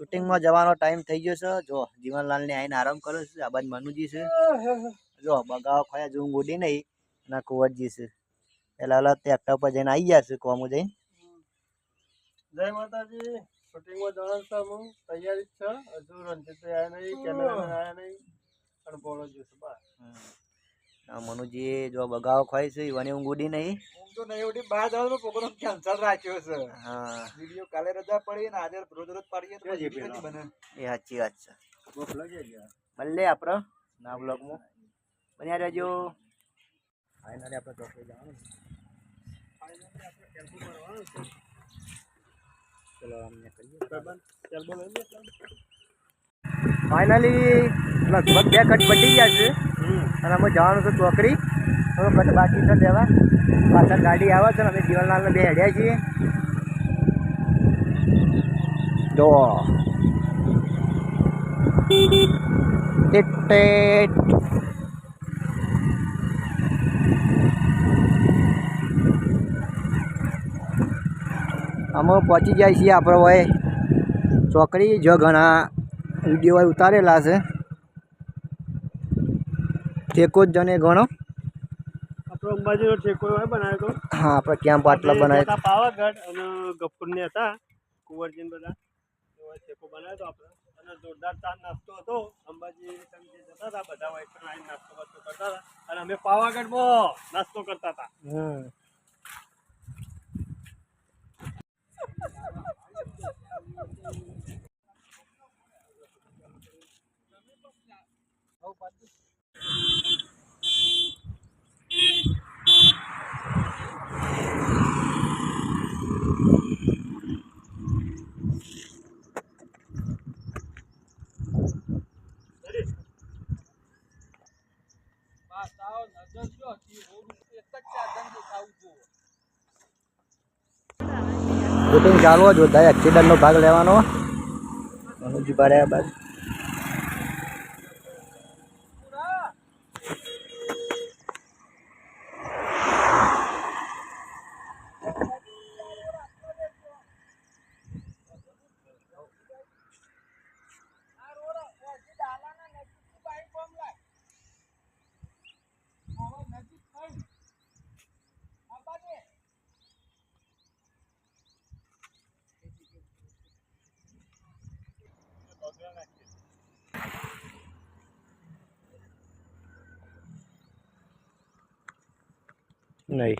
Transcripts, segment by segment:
શૂટિંગમાં જવાનો ટાઈમ થઈ ગયો છે. જો જીવનલાલ ને આવીને આરામ કરો છે. આ બાજુ મનુજી છે. જો બગાવો ખોયા જેવું ગોડી નહીં અને કુંવરજી છે. પેલા ઓલા એકટા પર જઈને આવી ગયા છે કોમું જઈને. જય માતાજી. શૂટિંગમાં જવાનું છે હું તૈયારી જ છે. હજુ રણજીત આવ્યા નહીં કેમેરામેન આવ્યા નહીં. પણ બોલો જોઈશું આ મનુજી જો બગાવો ખોય છે ઈવાની ઊંઘ ઉડી નહીં. હું તો નહીં ઉડી બહાર જવાનો પ્રોગ્રામ કેન્સલ રાખ્યો છે. હા. વિડિયો કાલે રજા પડી ને આજે રોજ રોજ પાડીએ તો પછી બને. એ સાચી વાત છે. મળે આપણે ના બ્લોગમાં બન્યા રહેજો. ફાઇનલી આપણે ચોકડી જવાનું ચલો અમને કરીએ. ફાઇનલી લગભગ બે કટ પટી ગયા છે. અને અમે જવાનું હતું ચોકડી. થોડું કટ બાકી છે લેવા પાછળ ગાડી આવે છે ને, અમે જીવનલાલને બે હેડ્યા છીએ. જો. અમે પહોંચી જાય છીએ આપણે હોય ચોકડી જો ઘણા વીડિયો ઉતારેલા છે. ઠેકો જ જને ઘણો. આપણો અંબાજીનો ઠેકો હોય બનાવ્યો તો. હા આપણે ક્યાં પાટલા બનાવ્યા? હતા પાવાગઢ અને ગફુરને હતા કુંવરજીન બધા. એવો ઠેકો બનાવ્યો હતો આપણે. અને જોરદાર ચા નાસ્તો હતો. અંબાજી તમે જતા હતા બધા આવીને નાસ્તો વાસ્તો કરતા હતા. અને અમે પાવાગઢમાં નાસ્તો કરતા હતા. હમ. ચાલુ જ બધા એક્સિડન્ટનો ભાગ લેવાનો. મનુજી પાડ્યા બાદ નહીં.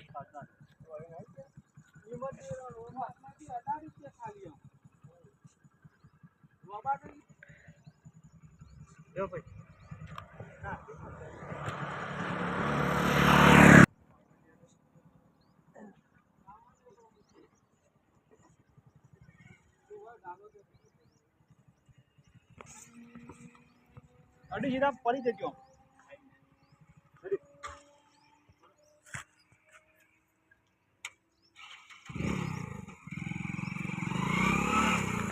અડી સીધા પડી જજો.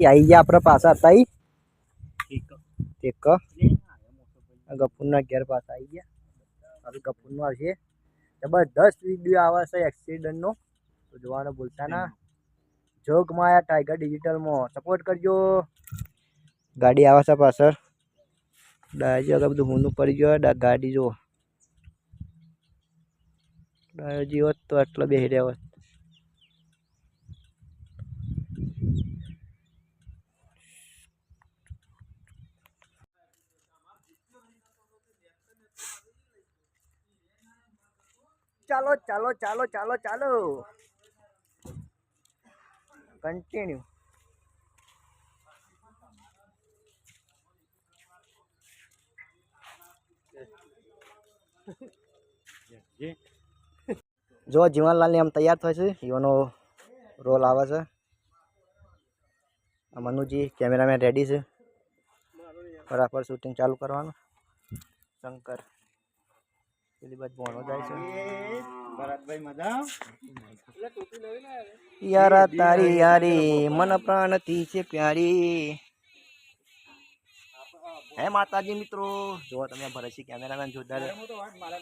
આવી ગયા આપણે પાછા હતા. એક. ગફુરના ઘેર પાછા આવી ગયા. હવે ગફુરનું આવશે જબરદસ્ત વીડિયો આવે છે એક્સિડન્ટનો તો જોવાનું ભૂલતા ના જોગમાયા ટાઈગર ડિજિટલમાં સપોર્ટ કરજો. ગાડી આવે છે પાછળ. ડાયજી આગળ બધું હુનું પડી ગયો ગાડી જો. ડાયોજી હોત તો આટલો બેસી રહ્યા હોત ચાલો ચાલો ચાલો ચાલો. કન્ટિન્યુ જો, જીવનલાલની આમ તૈયાર થાય છે. યોનો રોલ આવે છે. આ મનુજી કેમેરામેન રેડી છે. બરાબર શૂટિંગ ચાલુ કરવાનું. શંકર. પેલી જાય છે. ભરતભાઈ મજા યારા તારી યારી મન પ્રાણથી છે પ્યારી. હે માતાજી મિત્રો જો તમે ભરતજી કેમેરામેન જોરદાર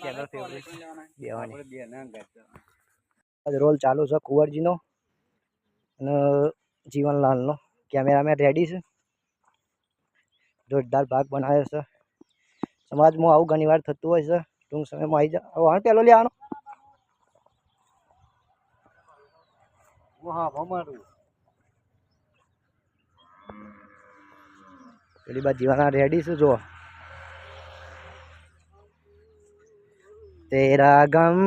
કેમેરા ફેવરેટ દેવાની. રોલ ચાલુ છે કુંવરજીનો અને જીવનલાલનો. કેમેરામેન રેડી છે. જોરદાર ભાગ બનાવ્યો છે. સમાજમાં આવું ઘણી વાર થતું હોય છે. ટૂંક સમયમાં આવી જાય વાહન પેલો લે આનો પેલી બાજુ જીવાના રેડી છે જો તેરા ગમ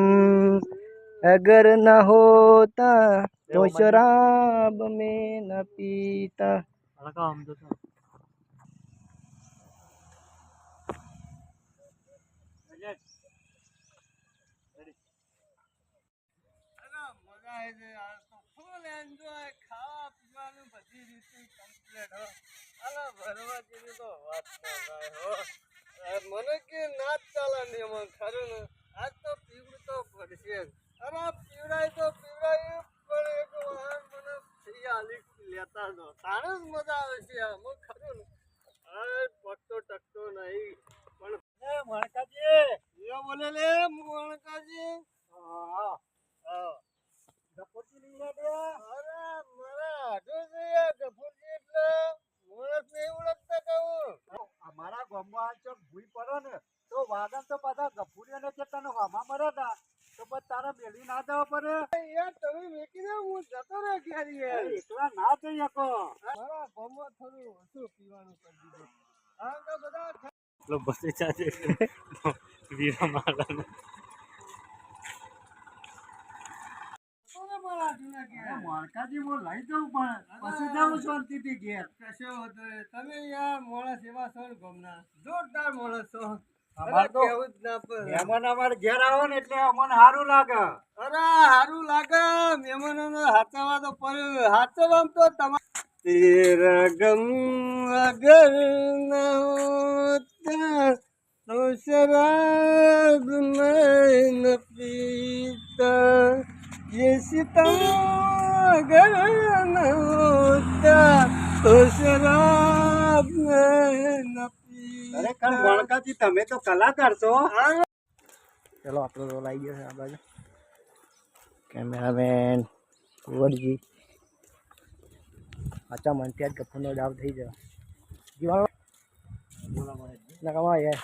અગર ન હોતા તો શરાબ મેં ન પીતા. આવે છે આજ તો ફૂલ એન્જોય ખાવા પીવાનું બધી રીતે કમ્પ્લીટ હો. અરે ભરવા જેવી તો વાત ના થાય, હો. મને કે ના જ ચાલે ને એમાં, ખરું ને? આજ તો પીવડું તો પડશે. અરે પીવડાય તો પીવડાય પણ એક વાર મને ફ્રી આલી લેતા જો તારે જ મજા આવે છે આમાં ખરું ને અરે પટતો ટકતો નહીં પણ એ મણકાજી એ બોલે લે મણકાજી હા હા ગફુરજી નહીં લાગ્યા? અરે, મારા હાથો છે યાર, ગફુરજી એટલે માણસ નહીં ઓળખતા કહું. અમારા ગામમાં આ ચોક ભૂઈ પડો ને તો વાદન તો પાછા ગફુરીઓને કે તને વામા મરે તા તો બસ તારે મેલી ના દેવા પડે યાર, તમે મેકી દે હું જતો રહ્યો ક્યારે યાર. એકલા ના જઈ શકો મારા ગામમાં થોડું ઓછું પીવાનું કરી દીધું. આમ તો બધા કોને મારા વીરા ઘેર? માણકાજી હું લઈ જાઉં પણ પછી જાઉં શાંતિથી ઘેર. કશો વાંધો તમે યાર માણસ એવા છો ગમના? જોરદાર માણસ છો. અમારે તો. મહેમાન અમારે ઘેર આવો ને એટલે અમને સારું લાગે. અરે સારું લાગે. મહેમાનોને હાચવવા તો પડે. હાચવવામાં તો તમારે તેરા ગમ અગર ન હોતા તો શરાબ મેં ન પીતા. ગણકાજી તમે તો કલાકાર છો. ચલો આપણો રોલ આવી ગયો છે આ બાજુ. કેમેરામેન કુંવરજી. અચ્છા મનથી આજ ગફુનો ડાવ થઈ જાય જીવાણો નકામા યાર